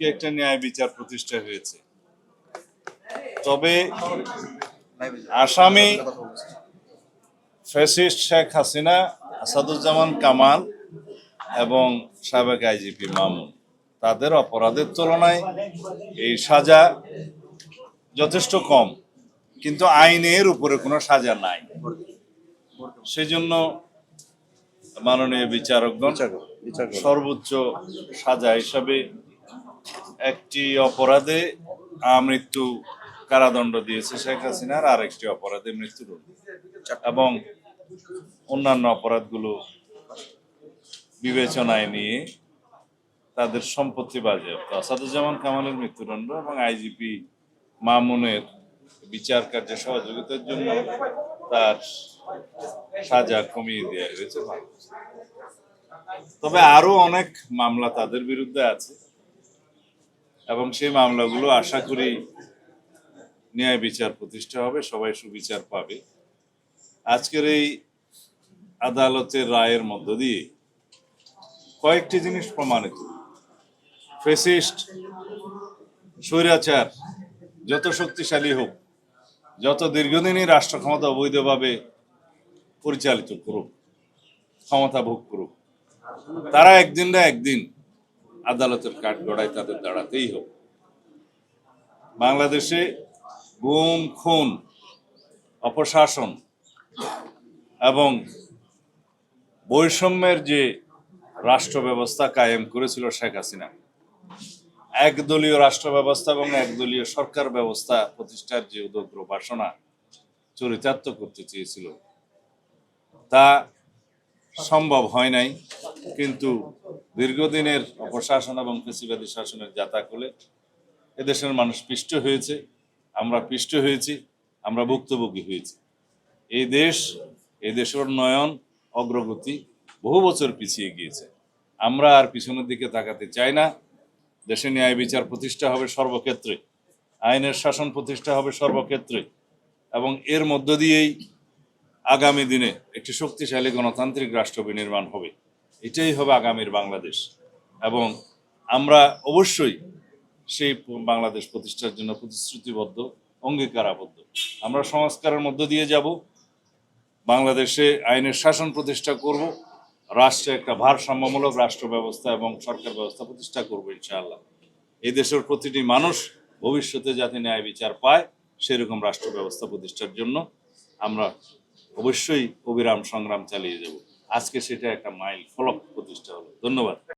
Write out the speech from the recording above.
একটা ন্যায় বিচার প্রতিষ্ঠা হয়েছে। তবে আসামি ফ্যাসিস্ট শেখ হাসিনা আসাদুজ্জামান কামাল এবং সাবেক আইজিপি মামুন। তাদের অপরাধের তুলনায় এই সাজা যথেষ্ট কম কিন্তু আইনের উপরে কোনো সাজা নাই। সেজন্য মাননীয় বিচারকগণ সর্বোচ্চ সাজা হিসাবে একটি অপরাধে মৃত্যু কারাদণ্ড দিয়েছে শেখ হাসিনার, আর একটি অপরাধে মৃত্যুদণ্ড। এবং অন্যান্য অপরাধগুলো বিবেচনায় নিয়ে তাদের সম্পত্তি বাজেয়াপ্ত। আসাদুজ্জামান কামালের মৃত্যুদণ্ড এবং আইজিপি মামুনের বিচার কার্যে সহযোগিতার জন্য তার সাজা কমিয়ে দেওয়া হয়েছে তবে আরও অনেক মামলা তাদের বিরুদ্ধে আছে। এবং সেই মামলাগুলো আশা করি ন্যায় বিচার প্রতিষ্ঠা হবে, সবাই সুবিচার পাবে। আজকের এই আদালতের রায়ের মধ্য দিয়ে কয়েকটি জিনিস প্রমাণিত। ফেসিস্ট, স্বৈরাচার, যত শক্তিশালী হোক, যত দীর্ঘদিনই রাষ্ট্র ক্ষমতা অবৈধভাবে পরিচালিত করুক, ক্ষমতা ভোগ করুক, তারা একদিন না একদিন আদালতের কাঠগড়ায় তাদের দাঁড়াতেই হবে বাংলাদেশে গুম, খুন, অপশাসন এবং বৈষম্যের যে রাষ্ট্র ব্যবস্থা কায়েম করেছিল শেখ হাসিনা, একদলীয় রাষ্ট্র ব্যবস্থা এবং একদলীয় সরকার ব্যবস্থা প্রতিষ্ঠার যে উদগ্র বাসনা চরিতার্থ করতে চেয়েছিল, তা সম্ভব হয় নাই। কিন্তু দীর্ঘদিনের অপশাসন এবং কৃষিবাদী শাসনের জাতাকলে এদেশের মানুষ পিষ্ট হয়েছে, আমরা পিষ্ট হয়েছি, আমরা ভুক্তভোগী হয়েছি। এই দেশ, এই দেশের উন্নয়ন, অগ্রগতি বহু বছর পিছিয়ে গিয়েছে। আমরা আর পিছনের দিকে তাকাতে চাই না। দেশে ন্যায় বিচার প্রতিষ্ঠা হবে সর্বক্ষেত্রে, আইনের শাসন প্রতিষ্ঠা হবে সর্বক্ষেত্রে, এবং এর মধ্য দিয়েই আগামী দিনে একটি শক্তিশালী গণতান্ত্রিক রাষ্ট্র বিনির্মাণ হবে। এটাই হবে আগামীর বাংলাদেশ। এবং আমরা অবশ্যই সেই বাংলাদেশ প্রতিষ্ঠার জন্য প্রতিশ্রুতিবদ্ধ, অঙ্গীকারাবদ্ধ। আমরা সংস্কারের মধ্য দিয়ে যাব। বাংলাদেশে আইনের শাসন প্রতিষ্ঠা করব। রাষ্ট্রে একটা ভারসাম্যমূলক রাষ্ট্র ব্যবস্থা এবং সরকার ব্যবস্থা প্রতিষ্ঠা করব ইনশাআল্লাহ। এই দেশের প্রতিটি মানুষ ভবিষ্যতে যাতে ন্যায় বিচার পায়, সেরকম রাষ্ট্র ব্যবস্থা প্রতিষ্ঠার জন্য আমরা অবশ্যই অবিরাম সংগ্রাম চালিয়ে যাব। আজকে সেটা একটা মাইল ফলক প্রতিষ্ঠা হলো। ধন্যবাদ।